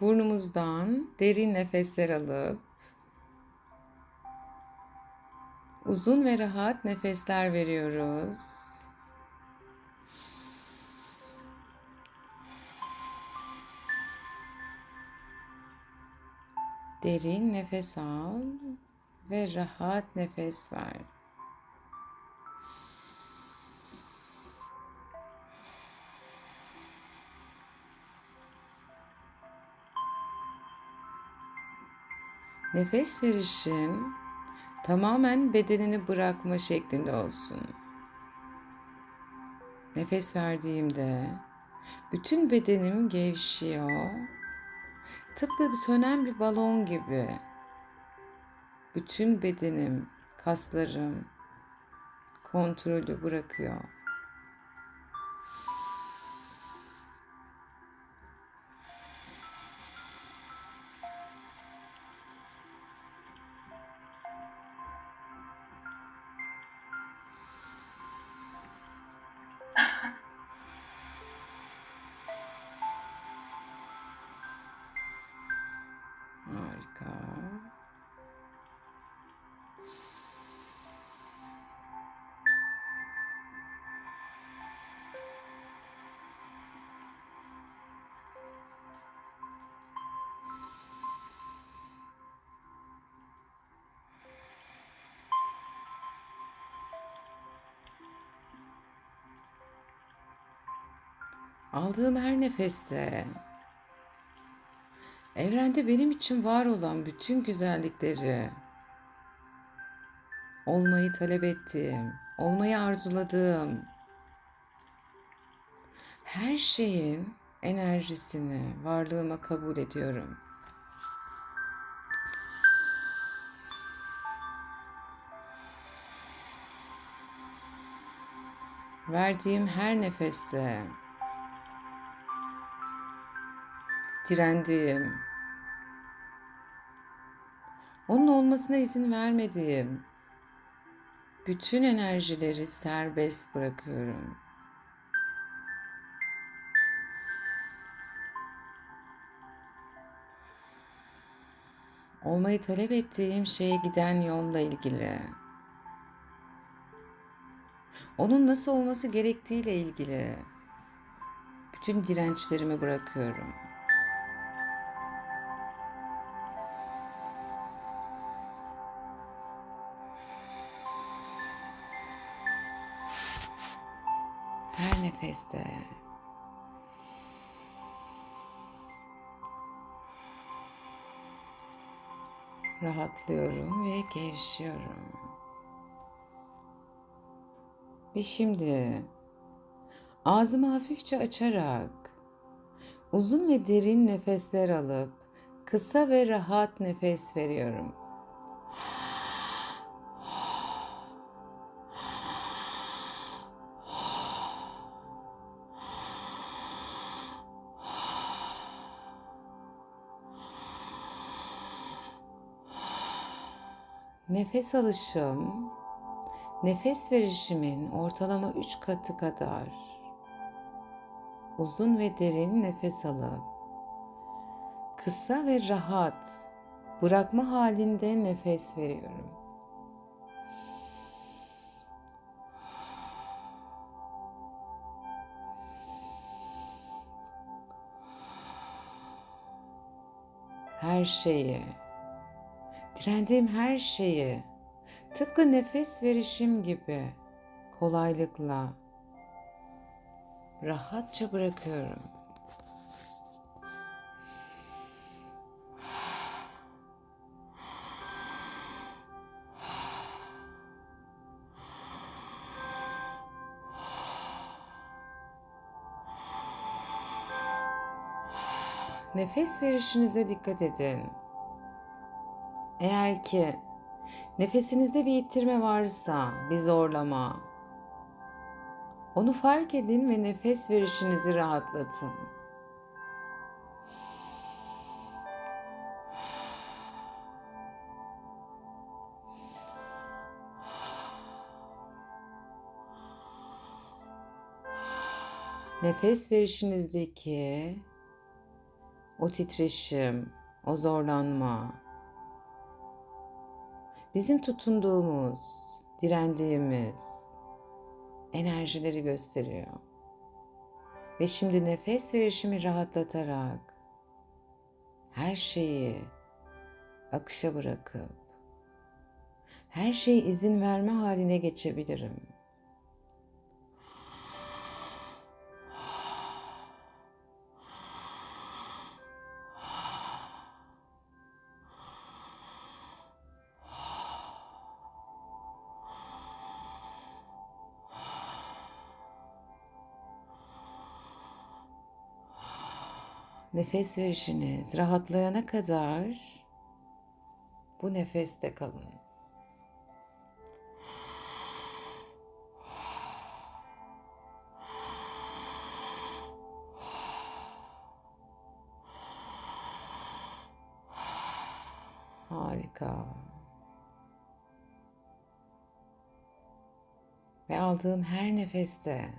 Burnumuzdan derin nefesler alıp uzun ve rahat nefesler veriyoruz. Derin nefes al ve rahat nefes ver. Nefes verişin tamamen bedenini bırakma şeklinde olsun. Nefes verdiğimde bütün bedenim gevşiyor. Tıpkı sönen bir balon gibi. Bütün bedenim, kaslarım kontrolü bırakıyor. Aldığım her nefeste evrende benim için var olan bütün güzellikleri olmayı talep ettiğim, olmayı arzuladığım her şeyin enerjisini varlığıma kabul ediyorum. Verdiğim her nefeste direndiğim, onun olmasına izin vermediğim bütün enerjileri serbest bırakıyorum. Olmayı talep ettiğim şeye giden yolla ilgili. Onun nasıl olması gerektiğiyle ilgili bütün dirençlerimi bırakıyorum. Nefeste rahatlıyorum ve gevşiyorum. Ve şimdi ağzımı hafifçe açarak uzun ve derin nefesler alıp kısa ve rahat nefes veriyorum. Nefes alışım, nefes verişimin ortalama 3 katı kadar uzun ve derin nefes alıp kısa ve rahat bırakma halinde nefes veriyorum. Her şeyi Direndiğim her şeyi tıpkı nefes verişim gibi kolaylıkla rahatça bırakıyorum. Nefes verişinize dikkat edin. Eğer ki nefesinizde bir ittirme varsa, bir zorlama, onu fark edin ve nefes verişinizi rahatlatın. Nefes verişinizdeki o titreşim, o zorlanma, bizim tutunduğumuz, direndiğimiz enerjileri gösteriyor. Ve şimdi nefes verişimi rahatlatarak her şeyi akışa bırakıp her şeyi izin verme haline geçebilirim. Nefes verişiniz rahatlayana kadar bu nefeste kalın. Harika. Ve aldığım her nefeste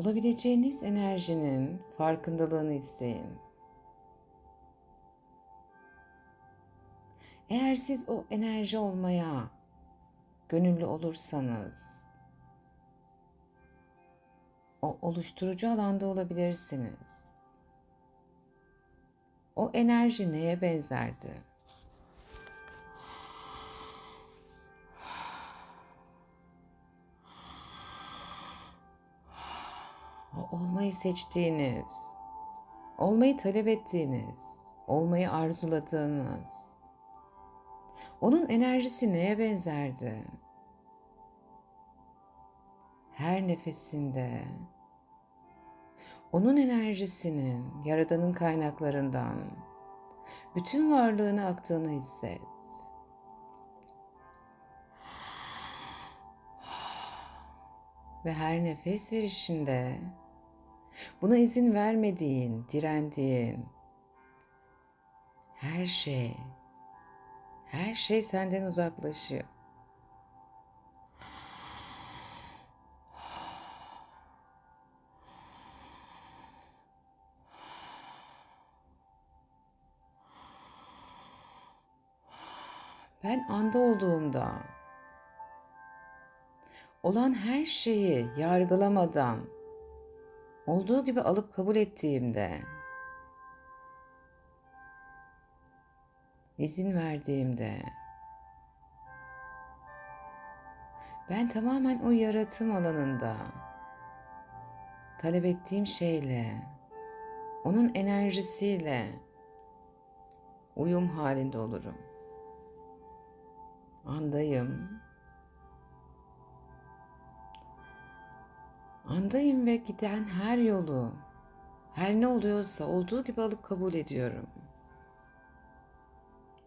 olabileceğiniz enerjinin farkındalığını isteyin. Eğer siz o enerji olmaya gönüllü olursanız o oluşturucu alanda olabilirsiniz. O enerji neye benzerdi? Olmayı seçtiğiniz, olmayı talep ettiğiniz, olmayı arzuladığınız, onun enerjisi neye benzerdi? Her nefesinde onun enerjisinin yaradanın kaynaklarından bütün varlığına aktığını hisset. Ve her nefes verişinde buna izin vermediğin, direndiğin her şey her şey senden uzaklaşıyor. Ben anda olduğumda olan her şeyi yargılamadan olduğu gibi alıp kabul ettiğimde izin verdiğimde ben tamamen o yaratım alanında talep ettiğim şeyle onun enerjisiyle uyum halinde olurum. Andayım. Andayım ve giden her yolu, her ne oluyorsa olduğu gibi alıp kabul ediyorum.''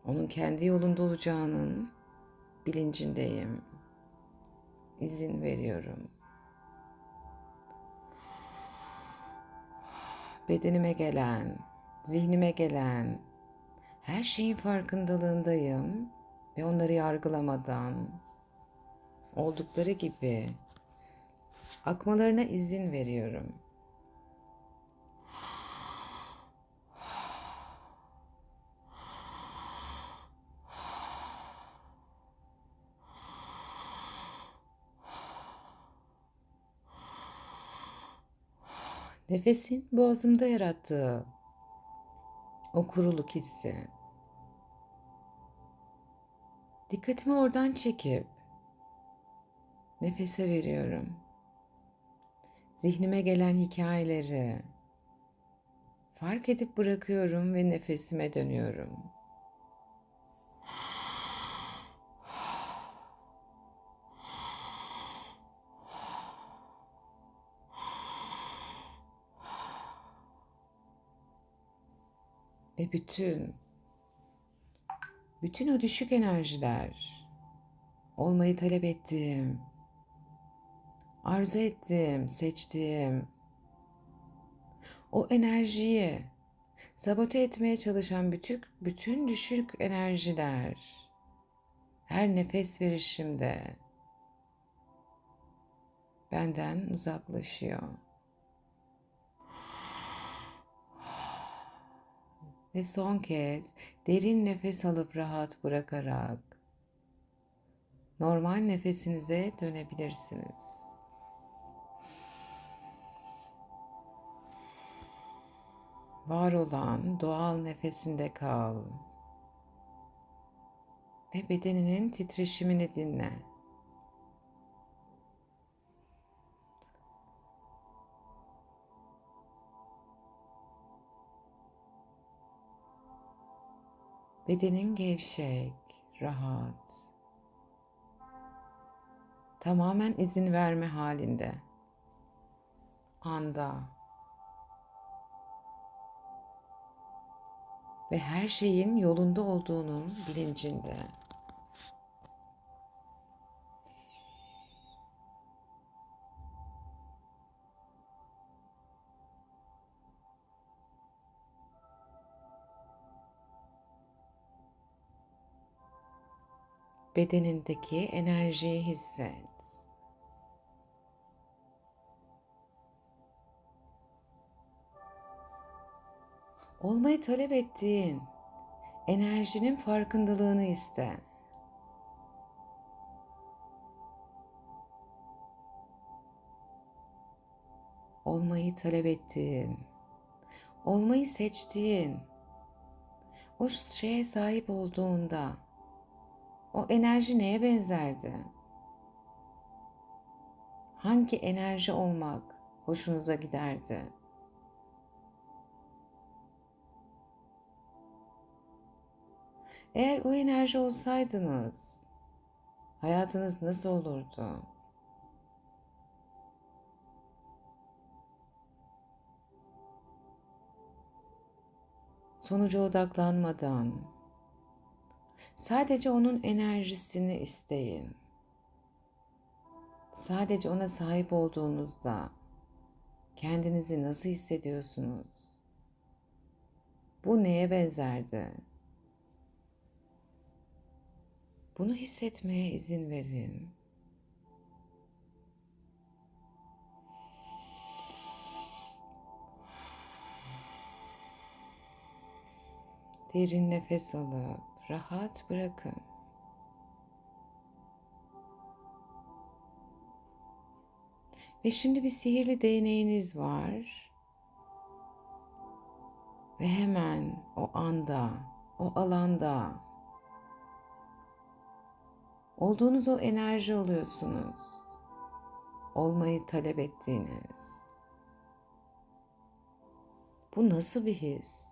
onun kendi yolunda olacağının bilincindeyim. İzin veriyorum. Bedenime gelen, zihnime gelen her şeyin farkındalığındayım ve onları yargılamadan oldukları gibi akmalarına izin veriyorum. Nefesin boğazımda yarattığı o kuruluk hissi. Dikkatimi oradan çekip nefese veriyorum. Zihnime gelen hikayeleri fark edip bırakıyorum ve nefesime dönüyorum. Ve bütün bütün o düşük enerjiler olmayı talep ettiğim, arzu ettim, seçtim. O enerjiyi sabote etmeye çalışan bütün, bütün düşük enerjiler her nefes verişimde benden uzaklaşıyor. Ve son kez derin nefes alıp rahat bırakarak normal nefesinize dönebilirsiniz. Var olan doğal nefesinde kal ve bedeninin titreşimini dinle. Bedenin gevşek, rahat. Tamamen izin verme halinde. Anda. Ve her şeyin yolunda olduğunun bilincinde. bedenindeki enerjiyi hisset. Olmayı talep ettiğin enerjinin farkındalığını iste. Olmayı talep ettiğin, olmayı seçtiğin, o şeye sahip olduğunda o enerji neye benzerdi? Hangi enerji olmak hoşunuza giderdi? Eğer o enerji olsaydınız, hayatınız nasıl olurdu? Sonuca odaklanmadan, Sadece onun enerjisini isteyin. Sadece ona sahip olduğunuzda kendinizi nasıl hissediyorsunuz? Bu neye benzerdi? Bunu hissetmeye izin verin. Derin nefes alıp rahat bırakın. Ve şimdi bir sihirli değneğiniz var. Ve hemen o anda, o alanda olduğunuz o enerji oluyorsunuz. Olmayı talep ettiğiniz. Bu nasıl bir his?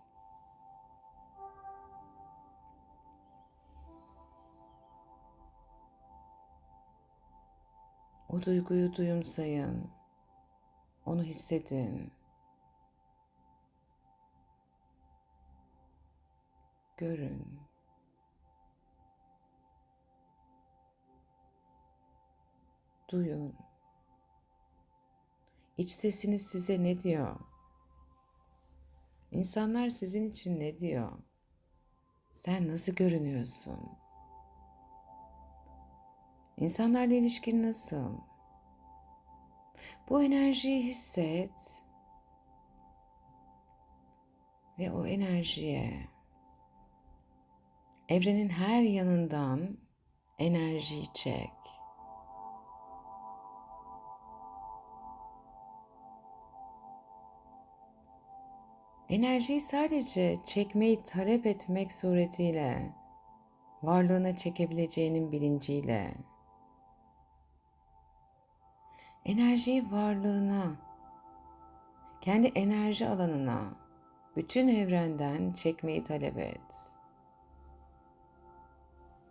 O duyguyu duyumsayın. Onu hissedin. Görün. Duyun. İç sesiniz size ne diyor? İnsanlar sizin için ne diyor? Sen nasıl görünüyorsun? İnsanlarla ilişkin nasıl? Bu enerjiyi hisset ve o enerjiye evrenin her yanından enerjiyi çek. Enerjiyi sadece çekmeyi talep etmek suretiyle varlığına çekebileceğinin bilinciyle enerjiyi varlığına, kendi enerji alanına, bütün evrenden çekmeyi talep et.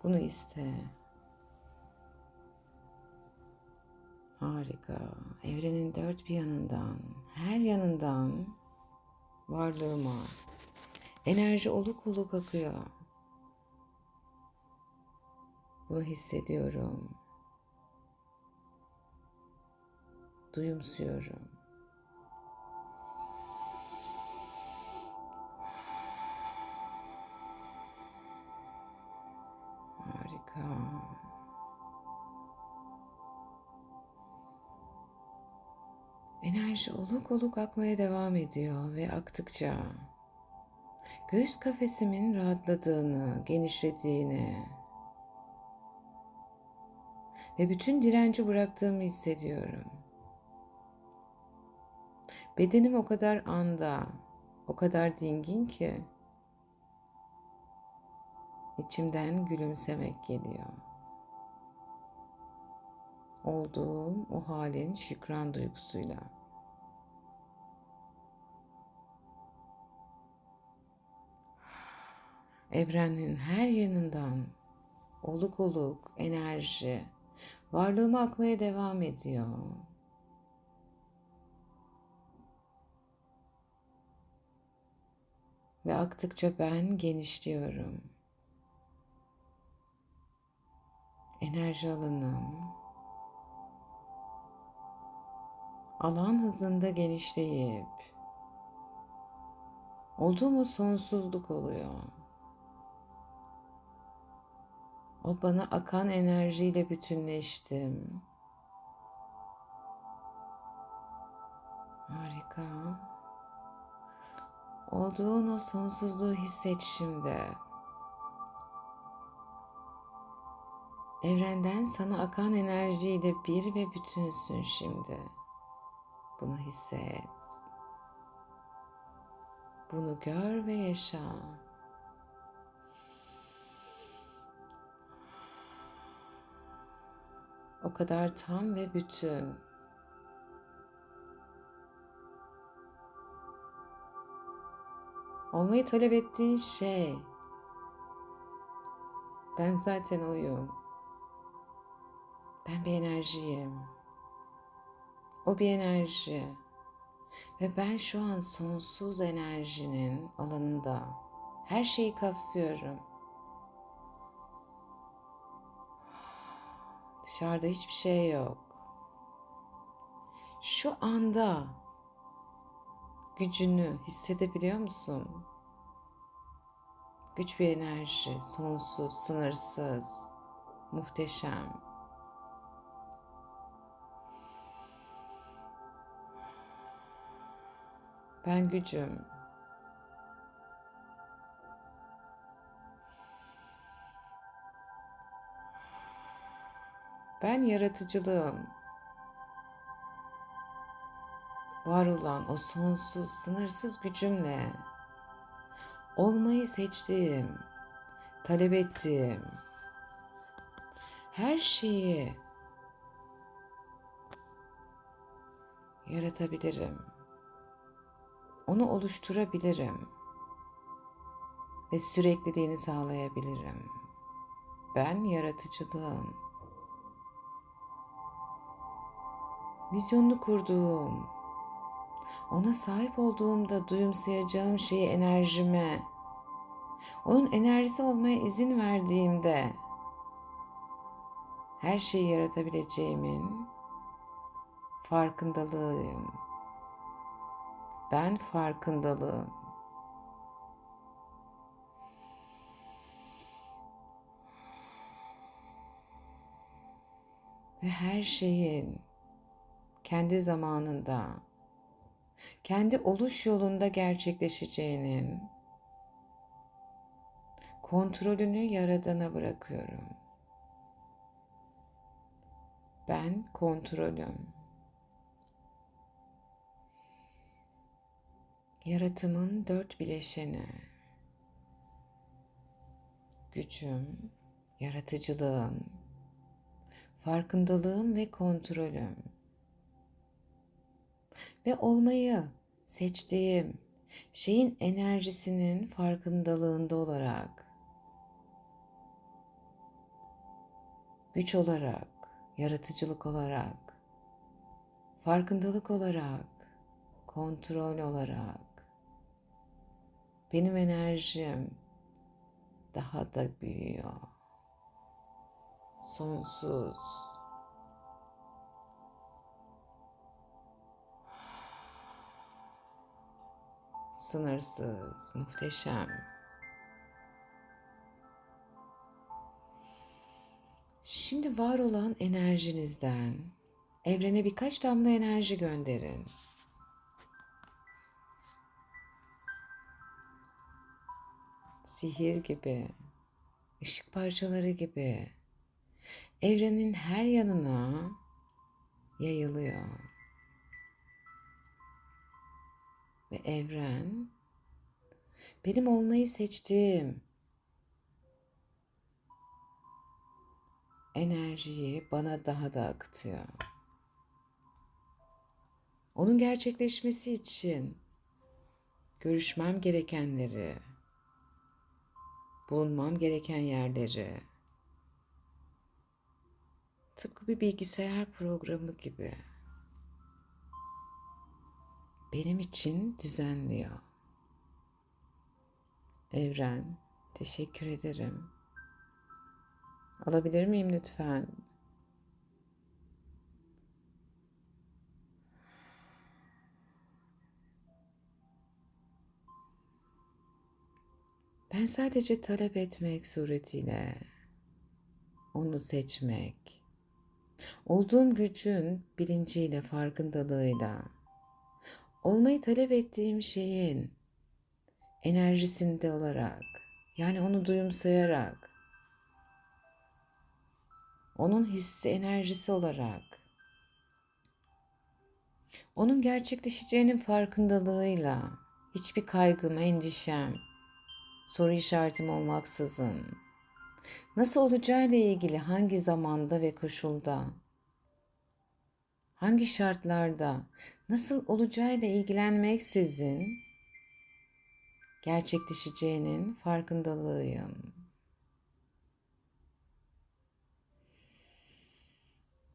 Bunu iste. Harika. Evrenin dört bir yanından, her yanından varlığıma enerji oluk oluk akıyor. Bunu hissediyorum. duyumsuyorum. Enerji oluk oluk akmaya devam ediyor ve aktıkça Göğüs kafesimin rahatladığını, genişlediğini ve bütün direnci bıraktığımı hissediyorum. Bedenim o kadar anda, o kadar dingin ki içimden gülümsemek geliyor. Olduğum o halin şükran duygusuyla. Evrenin her yanından oluk oluk enerji varlığıma akmaya devam ediyor. Ve aktıkça ben genişliyorum. Enerji alanım alan hızında genişleyip olduğum o sonsuzluk oluyor. O bana akan enerjiyle bütünleştim. Harika. Olduğun o sonsuzluğu hisset şimdi. Evrenden sana akan enerjiyle bir ve bütünsün şimdi. Bunu hisset. Bunu gör ve yaşa. O kadar tam ve bütün. Olmayı talep ettiğin şey. Ben zaten oyum. Ben bir enerjiyim. O bir enerji. Ve ben şu an sonsuz enerjinin alanında her şeyi kapsıyorum. Dışarıda hiçbir şey yok. Şu anda gücünü hissedebiliyor musun? Güç bir enerji, sonsuz, sınırsız, muhteşem. Ben gücüm. Ben yaratıcılığım. Var olan o sonsuz, sınırsız gücümle olmayı seçtiğim, talep ettiğim her şeyi yaratabilirim. Onu oluşturabilirim ve sürekliliğini sağlayabilirim. Ben yaratıcılığım. Vizyonunu kurduğum, ona sahip olduğumda duyumsayacağım şeyi enerjime, onun enerjisi olmaya izin verdiğimde her şeyi yaratabileceğimin farkındalığıyım. Ben farkındalığım. Ve her şeyin kendi zamanında, kendi oluş yolunda gerçekleşeceğinin kontrolünü yaradana bırakıyorum. Ben kontrolüm. Yaratımın dört bileşeni. Gücüm, yaratıcılığım, farkındalığım ve kontrolüm. Ve olmayı seçtiğim şeyin enerjisinin farkındalığında olarak güç olarak, yaratıcılık olarak, farkındalık olarak, kontrol olarak benim enerjim daha da büyüyor. Sonsuz. Sınırsız, muhteşem. Şimdi var olan enerjinizden evrene birkaç damla enerji gönderin. sihir gibi, ışık parçaları gibi evrenin her yanına yayılıyor. Ve evren benim olmayı seçtiğim enerjiyi bana daha da akıtıyor. Onun gerçekleşmesi için görüşmem gerekenleri, bulunmam gereken yerleri tıpkı bir bilgisayar programı gibi benim için düzenliyor. Evren, teşekkür ederim. Alabilir miyim lütfen? Ben sadece talep etmek suretiyle onu seçmek, olduğum gücün bilinciyle, farkındalığıyla, olmayı talep ettiğim şeyin enerjisinde olarak, yani onu duyumsayarak, onun hissi enerjisi olarak, onun gerçekleşeceğinin farkındalığıyla, hiçbir kaygım, endişem, soru işaretim olmaksızın, nasıl olacağıyla ilgili hangi zamanda ve koşulda, hangi şartlarda, nasıl olacağıyla ilgilenmeksizin gerçekleşeceğinin farkındalığıyım.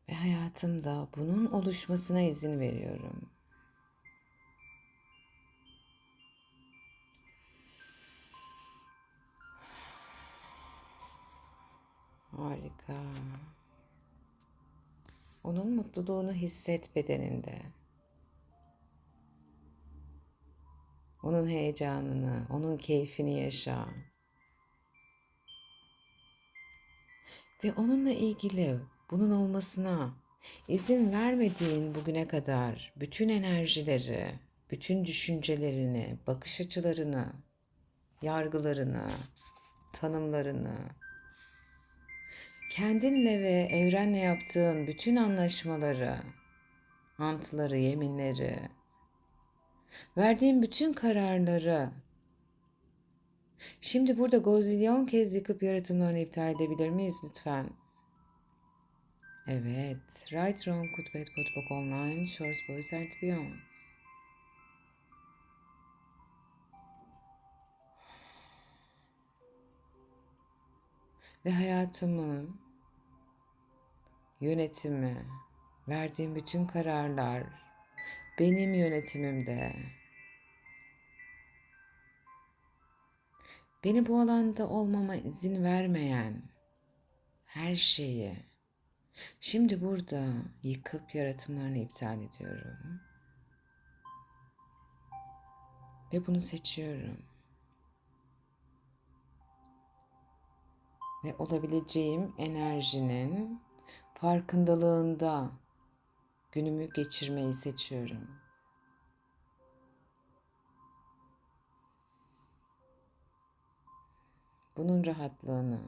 Ve hayatımda bunun oluşmasına izin veriyorum. Harika. Onun mutluluğunu hisset bedeninde. Onun heyecanını, onun keyfini yaşa. Ve onunla ilgili bunun olmasına izin vermediğin bugüne kadar bütün enerjileri, bütün düşüncelerini, bakış açılarını, yargılarını, tanımlarını, kendinle ve evrenle yaptığın bütün anlaşmaları, antları, yeminleri, verdiğin bütün kararları şimdi burada gozilyon kez yıkıp yaratımlarını iptal edebilir miyiz lütfen? Evet. Right, Wrong, Good, Bad, Podbook Online, Shorts, Boys and Beyond. Ve hayatımın yönetimi, verdiğim bütün kararlar benim yönetimimde. Beni bu alanda olmama izin vermeyen her şeyi şimdi burada yıkıp yaratımlarını iptal ediyorum. Ve bunu seçiyorum. Ve olabileceğim enerjinin farkındalığında günümü geçirmeyi seçiyorum. Bunun rahatlığını,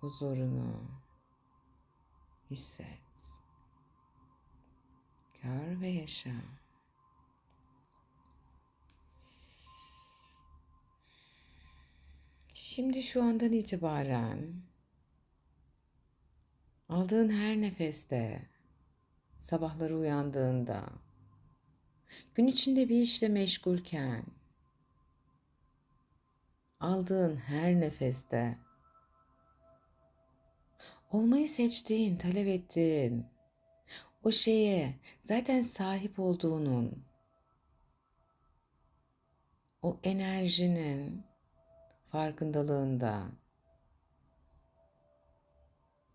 huzurunu hisset. Gör ve yaşa. Şimdi şu andan itibaren aldığın her nefeste, sabahları uyandığında, gün içinde bir işle meşgulken, aldığın her nefeste, olmayı seçtiğin, talep ettiğin, o şeye zaten sahip olduğunun, o enerjinin farkındalığında,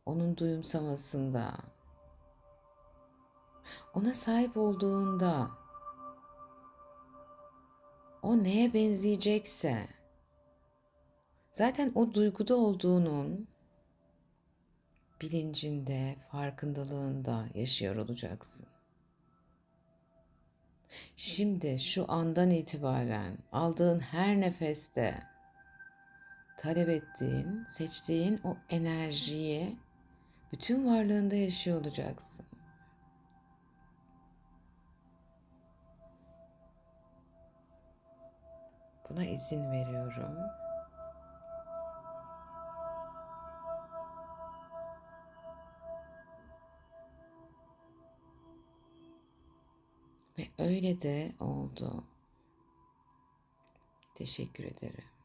onun duyumsamasında, ona sahip olduğunda, o neye benzeyecekse, zaten o duyguda olduğunun bilincinde, farkındalığında yaşıyor olacaksın. Şimdi şu andan itibaren aldığın her nefeste talep ettiğin, seçtiğin o enerjiyi bütün varlığında yaşıyor olacaksın. Buna izin veriyorum. Ve öyle de oldu. Teşekkür ederim.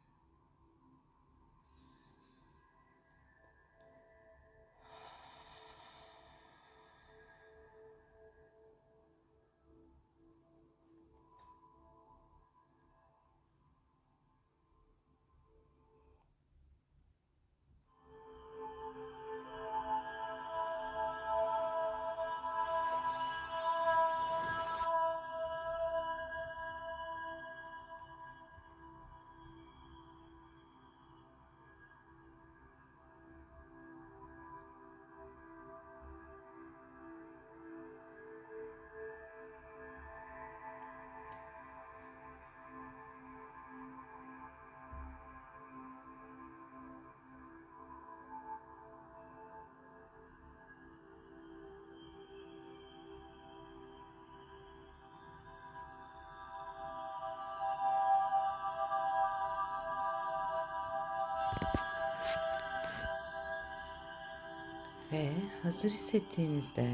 Ve hazır hissettiğinizde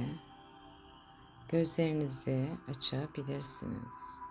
gözlerinizi açabilirsiniz.